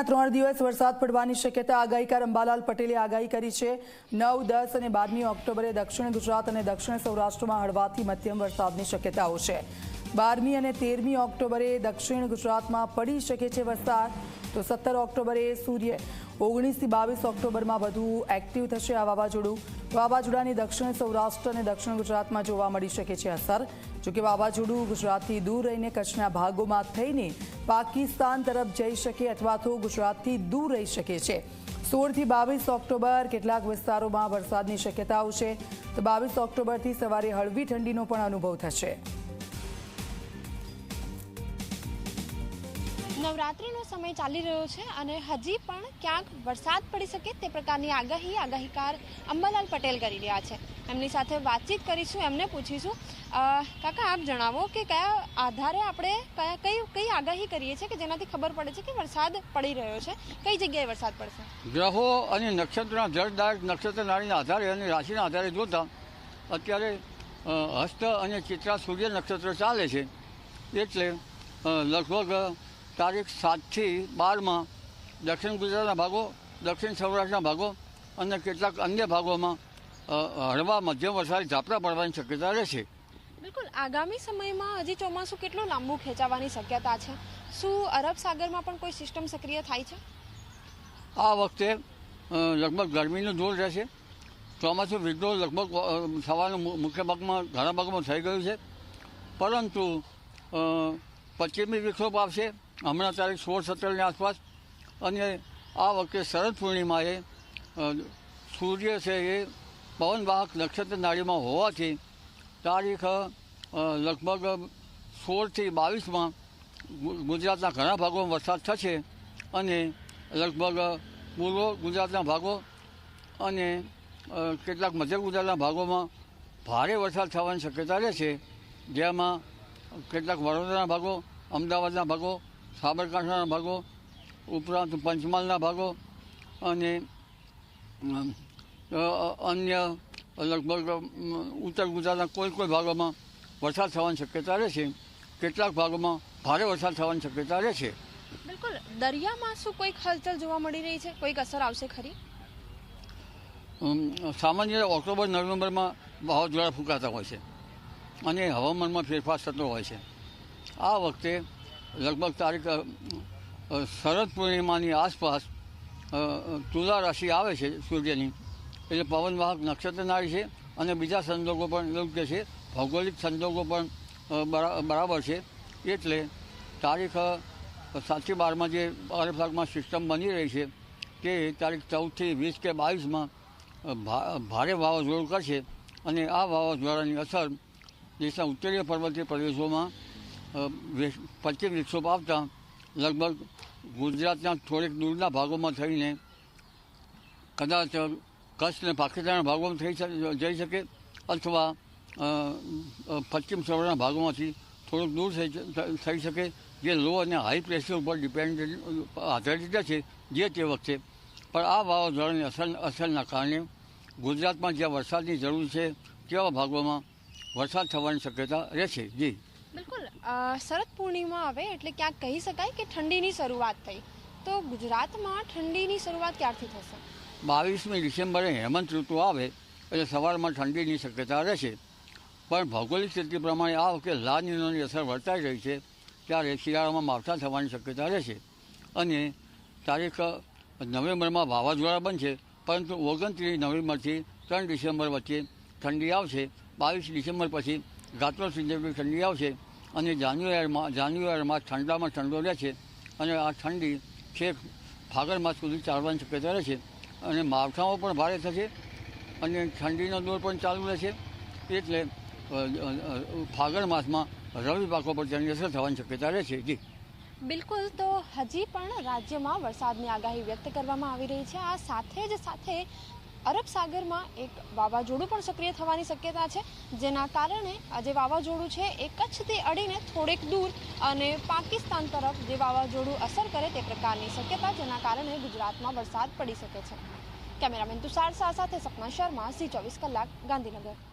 આગામીના ત્રણ દિવસ વરસાદ પડવાની શક્યતા આગાહીકાર અંબાલાલ પટેલે આગાહી કરી છે. નવ, દસ અને બારમી ઓક્ટોબરે દક્ષિણ ગુજરાત અને દક્ષિણ સૌરાષ્ટ્રમાં હળવાથી મધ્યમ વરસાદની શક્યતાઓ છે. બારમી અને તેરમી ઓક્ટોબરે દક્ષિણ ગુજરાતમાં પડી શકે છે વરસાદ. તો સત્તર ઓક્ટોબરે સૂર્ય ઓગણીસથી બાવીસ ઓક્ટોબરમાં વધુ એક્ટિવ થશે આ વાવાઝોડું. વાવાઝોડાની દક્ષિણ સૌરાષ્ટ્ર અને દક્ષિણ ગુજરાતમાં જોવા મળી શકે છે અસર. જોકે વાવાઝોડું ગુજરાતથી દૂર રહીને કચ્છના ભાગોમાં થઈને પાકિસ્તાન તરફ જઈ શકે અથવા તો ગુજરાતથી દૂર રહી શકે છે. સોળથી બાવીસ ઓક્ટોબર કેટલાક વિસ્તારોમાં વરસાદની શક્યતાઓ છે. તો બાવીસ ઓક્ટોબરથી સવારે હળવી ઠંડીનો પણ અનુભવ થશે. નવરાત્રિનો સમય ચાલી રહ્યો છે અને હજી પણ ક્યાંક વરસાદ પડી શકે તે પ્રકારની આગાહી આગાહીકાર અંબાલાલ પટેલ કરી રહ્યા છે. એમની સાથે વાતચીત કરીશું, એમને પૂછીશું. કાકા, આપ જણાવો કે કયા આધારે આપણે કયા કઈ કઈ આગાહી કરીએ છીએ કે જેનાથી ખબર પડે છે કે વરસાદ પડી રહ્યો છે? કઈ જગ્યાએ વરસાદ પડશે? ગ્રહો અને નક્ષત્રના જળદાયક નક્ષત્ર નાળીના આધારે અને રાશિના આધારે જોતા અત્યારે હસ્ત અને ચિત્રા સૂર્ય નક્ષત્ર ચાલે છે. એટલે લગભગ તારીખ સાતથી બારમાં દક્ષિણ ગુજરાતના ભાગો દક્ષિણ સૌરાષ્ટ્રના ભાગો અને કેટલાક અન્ય ભાગોમાં હળવા મધ્યમ વરસાદ ઝાપટા પડવાની શક્યતા રહેશે બિલકુલ. આગામી સમયમાં હજી ચોમાસું કેટલું લાંબુ ખેંચાવાની શક્યતા છે? શું અરબ સાગરમાં પણ કોઈ સિસ્ટમ સક્રિય થાય છે? આ વખતે લગભગ ગરમીનું જોર રહેશે ચોમાસું વિડ્રો લગભગ મુ- મુખ્ય ભાગમાં ઘણા ભાગમાં થઈ ગયું છે. પરંતુ પશ્ચિમી વિક્ષોભ આવશે. હમણાં તારીખ સોળ સત્તરની આસપાસ, અને આ વખતે શરદ પૂર્ણિમાએ સૂર્ય છે એ પવનવાહક નક્ષત્ર નાળીમાં હોવાથી તારીખ લગભગ સોળથી બાવીસમાં ગુજરાતના ઘણા ભાગોમાં વરસાદ થશે અને લગભગ પૂર્વ ગુજરાતના ભાગો અને કેટલાક મધ્ય ગુજરાતના ભાગોમાં ભારે વરસાદ થવાની શક્યતા રહેશે. જેમાં કેટલાક વડોદરાના ભાગો, અમદાવાદના ભાગો સાબરકાંઠાના ભાગો ઉપરાંત પંચમહાલના ભાગો અને અન્ય લગભગ ઉત્તર ગુજરાતના કોઈ કોઈ ભાગોમાં વરસાદ થવાની શક્યતા રહેશે કેટલાક ભાગોમાં ભારે વરસાદ થવાની શક્યતા રહેશે બિલકુલ. દરિયામાં શું કોઈક હલચલ જોવા મળી રહી છે? કોઈક અસર આવશે ખરી? સામાન્ય ઓક્ટોબર નવેમ્બરમાં વાવાઝોડા ફૂંકાતા હોય છે અને હવામાનમાં ફેરફાર થતો હોય છે. આ વખતે લગભગ તારીખ શરદ પૂર્ણિમાની આસપાસ તુલા રાશિ આવે છે સૂર્યની. એટલે પવનવાહક નક્ષત્ર નાળી છે અને બીજા સંજોગો પણ યોગ્ય છે. ભૌગોલિક સંજોગો પણ બરાબર છે. એટલે તારીખ સાતથી બારમાં જે અરબ સિસ્ટમ બની રહી છે તે તારીખ ચૌદથી વીસ કે બાવીસમાં ભારે વાવાઝોડું કરશે. અને આ વાવાઝોડાની અસર દેશના ઉત્તરીય પર્વતીય પ્રદેશોમાં પશ્ચિમ વિક્ષોભ આવતા લગભગ ગુજરાતના થોડેક દૂરના ભાગોમાં થઈને કદાચ કચ્છ અને પાકિસ્તાનના ભાગોમાં થઈ જઈ શકે અથવા પશ્ચિમ સૌરાષ્ટ્રના ભાગોમાંથી થોડુંક દૂર થઈ થઈ શકે. જે લો અને હાઈ પ્રેશર ઉપર ડિપેન્ડન્ટ આધારિત છે જે તે વખતે. પણ આ વાવાઝોડાની અસર, અસરના કારણે ગુજરાતમાં જ્યાં વરસાદની જરૂર છે, તેવા ભાગોમાં વરસાદ થવાની શક્યતા રહેશે. જી. શરદ પૂર્ણિમા આવે એટલે ક્યાંક કહી શકાય કે ઠંડીની શરૂઆત થઈ. તો ગુજરાતમાં ઠંડીની શરૂઆત ક્યારથી થશે? બાવીસમી ડિસેમ્બરે હેમંત ઋતુ આવે એટલે સવારમાં ઠંડીની શક્યતા રહેશે. પણ ભૌગોલિક સ્થિતિ પ્રમાણે આ વખતે લા નીનોની અસર વર્તાઈ રહી છે, ત્યારે શિયાળામાં માવઠા થવાની શક્યતા રહેશે. અને તારીખ નવેમ્બરમાં વાવાઝોડા બનશે, પરંતુ ઓગણત્રીસ નવેમ્બરથી ત્રણ ડિસેમ્બર વચ્ચે ઠંડી આવશે. બાવીસ ડિસેમ્બર પછી ગાત્રો જેટલી ઠંડી આવશે. અને જાન્યુઆરીમાં જાન્યુઆરીમાં ઠંડામાં ઠંડો રહે છે અને આ ઠંડી છેક ફાગણ માસ સુધી ચાલવાની શક્યતા રહેશે અને માવઠામાં પણ ભારે થશે અને ઠંડીનો દોર પણ ચાલુ રહેશે. એટલે ફાગણ માસમાં રવિ પાકો પર તેની અસર થવાની શક્યતા રહેશે જી. બિલકુલ, તો હજી પણ રાજ્યમાં વરસાદની આગાહી વ્યક્ત કરવામાં આવી રહી છે. આ સાથે જ સાથે અરબ સાગરમાં એક વાવાઝોડું પણ સક્રિય થવાની શક્યતા છે, જેના કારણે આ જે વાવાઝોડું છે એ કચ્છથી અડીને થોડેક દૂર અને પાકિસ્તાન તરફ જે વાવાઝોડું અસર કરે તે પ્રકારની શક્યતા જેના કારણે ગુજરાતમાં વરસાદ પડી શકે છે. કેમેરામેન તુષાર શાહ સાથે સપના શર્મા, સી ચોવીસ કલાક, ગાંધીનગર.